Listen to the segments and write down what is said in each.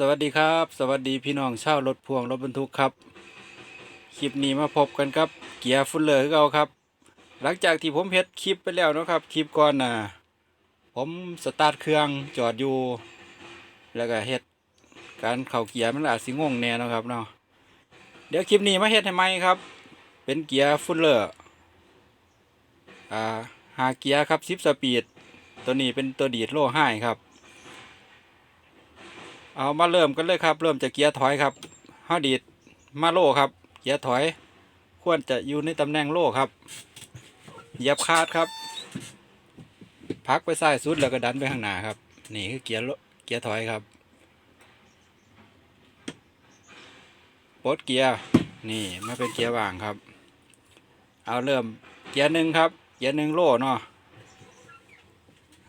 สวัสดีครับ สวัสดีพี่น้องชาวรถพ่วงรถบรรทุกครับ คลิปนี้มาพบกันครับเกียร์ฟุลเลอร์คือเราครับ หลังจากที่ผมเฮ็ดคลิปไปแล้วนะครับคลิปก่อนน่ะผมสตาร์ทเครื่องจอดอยู่ แล้วก็เฮ็ดการเข่าเกียร์มันอาจสิงงแน่นะครับเนาะเดี๋ยวคลิปนี้มาเฮ็ดให้ไหมครับ เป็นเกียร์ฟุลเลอร์อ่าหาเกียร์ครับ10สปีดตัวนี้เป็นตัวดีดโล่ห้ครับ เอามาเริ่มกันเลยครับ เริ่มจากเกียร์ถอยครับเฮาดีดมาโลครับ เกียร์ถอย ควรจะอยู่ในตำแหน่งโลครับเหยียบคาดครับพักไปซ้ายสุดแล้วก็ดันไปข้างหน้าครับ นี่คือเกียร์โลเกียร์ถอยครับปลดเกียร์นี่มาเป็นเกียร์ว่างครับ เอาเริ่มเกียร์หนึ่งครับ เกียร์หนึ่งโลเนาะ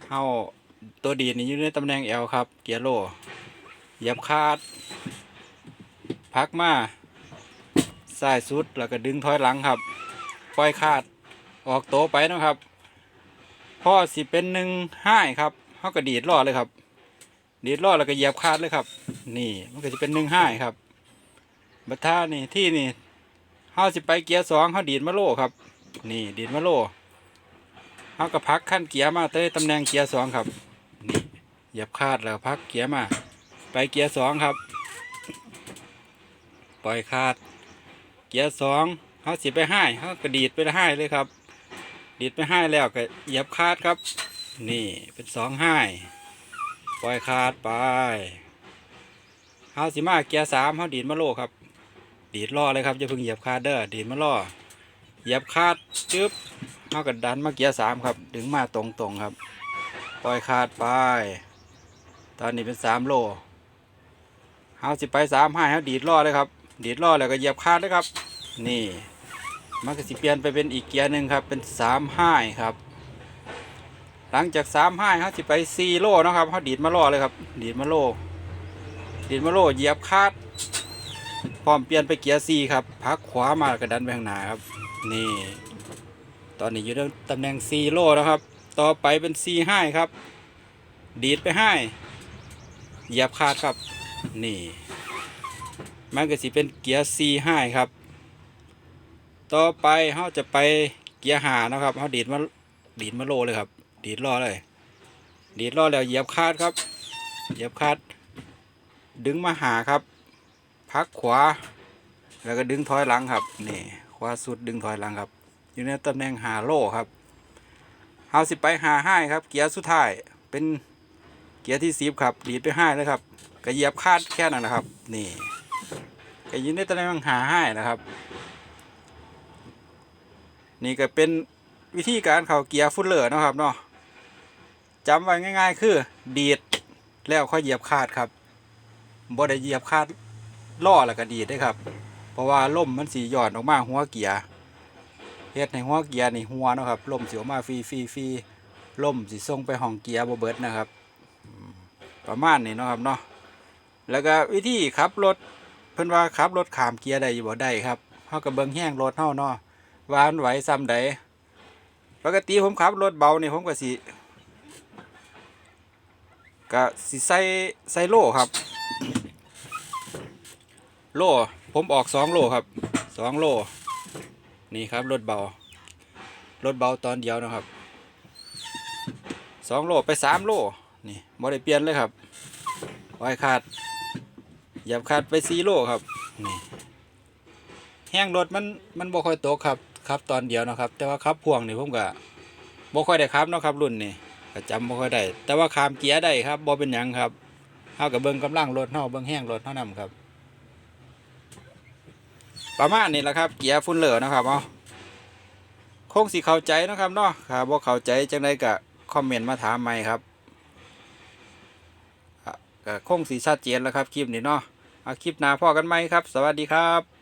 เฮาตัวดีดนี่อยู่ในตำแหน่ง L ครับ เกียร์โล เหยียบคาด พักมาสายสุดแล้วก็ดึงถอยหลังครับ ปล่อยคาดออกโตไปนะครับพ่อสิเป็นหนึ่งห้าครับเขาก็ดีดล่อเลยครับ ดีดล่อแล้วก็เหยียบคาดเลยครับ นี่มันก็จะเป็นหนึ่งห้าครับบัดท่านี่ที่นี่เขาสิไปเกียร์สองเขาดีดมาโลครับ นี่ดีดมาโลเขาก็พักขั้นเกียร์มาเต้ตำแหน่งเกียร์สองครับนี่เหยียบคาดแล้วพักเกียร์มา ไปเกียร์สองครับ ปล่อยคาด เกียร์สองเขาสิไปให้เขากระดีดไปให้เลยครับ ดีดไปให้แล้วก็เหยียบคาดครับ นี่เป็นสองให้ปล่อยคาดไปเขาสิมาเกียร์สามเขาดีดมาโลครับ ดีดล่อเลยครับอย่าเพิ่งเหยียบคาดเด้อดีดมาล่อเหยียบคาดจึ๊บเขาก็ดันมาเกียร์สามครับ ดึงมาตรงๆครับ ปล่อยคาดไป ตอนนี้เป็นสามโล เฮาสิไปสามห้าเฮาดีดล่อเลยครับ ดีดล่อแล้วก็เหยียบคาดเลยครับ นี่มันก็สิเปลี่ยนไปเป็นอีกเกียร์หนึ่งครับ เป็นสามห้าครับ หลังจากสามห้าเฮาสิไปสี่โลนะครับเฮาดีดมาล่อเลยครับ ดีดมาโล ดีดมาโลเหยียบคาดพร้อมเปลี่ยนไปเกียร์สี่ครับ พักขวามาแล้วก็ดันไปข้างหน้าครับ นี่ ตอนนี้อยู่ในตำแหน่งสี่โลแล้วครับ ต่อไปเป็นสี่ห้าครับ ดีดไปห้เหยียบคาดครับ นี่ มันก็สิเป็นเกียร์ C5 ครับ ต่อไปเราจะไปเกียร์หานะครับเราดีดมาดีดมาโลเลยครับ ดีดล้อเลย ดีดล้อแล้วเหยียบคาดครับ เหยียบคาด ดึงมาหาครับ พักขวา แล้วก็ดึงถอยหลังครับ นี่ขวาสุดดึงถอยหลังครับ อยู่ในตำแหน่งหาโลครับเฮาสิไปหาให้ครับ เกียร์สุดท้าย เป็นเกียร์ที่สิบครับ ดีดไปห้าเลยครับ ก็เหยียบคาดแค่นั้นนะครับ นี่ก็ยินได้ตำแหน่งหาให้นะครับ นี่ก็เป็นวิธีการเข้าเกียร์ฟุตเลอร์นะครับเนาะจำไว้ง่าย ๆ คือ ดีดแล้วค่อยเหยียบคาดครับบ่ได้เหยียบคาดล่อแล้วก็ดีดได้ครับ เพราะว่าล่มมันสีหย่อนออกมาหัวเกียร์เฮ็ดในหัวเกียร์นี่หัวนะครับล่มสีออกมาฟรีฟรีฟรีล่มสีส่งไปห้องเกียร์บ่เบิดนะครับ ประมาณนี้เนาะครับเนาะ แล้วก็วิธีขับรถเพิ่นว่าขับรถขามเกียร์ได้อยู่บ่ได้ครับเฮาก็เบิ่งแห้งรถเฮาเนาะว่ามันไหวซ้ำใดปกติผมขับรถเบานี่ผมก็สิก็สิใส่ใส่โล่ครับ โล่ผมออกสองโล่ครับสองโล่นี่ครับรถเบารถเบาตอนเดียวนะครับสองโล่ไปสามโล่นี่บ่ได้เปลี่ยนเลยครับไว้ขาด เหยียบขาดไปซีโร่ครับนี่แห้งรถมันมันบ่ค่อยตกครับครับตอนเดียวนะครับ แต่ว่าขับพ่วงนี่ผมก็บ่ค่อยได้ครับเนาะครับรุ่นนี่ก็จำบ่ค่อยได้แต่ว่าขามเกียร์ได้ครับบ่เป็นหยังครับเฮากับเบิ่งกำลังรถเฮาเบิ่งแห้งรถเฮานํครับ ประมาณนี้แหละครับ เกียร์ฟุ้นเหลือนะครับเอาคงสิเข้าใจนะครับเนาะครับบ่เข้าใจจังไดก็คอมเมนต์มาถามใหม่ครับก็คงสีชัดเจนแล้วครับคลิปนี้เนาะเอ คลิปหน้าพ่อกันไหมครับ สวัสดีครับ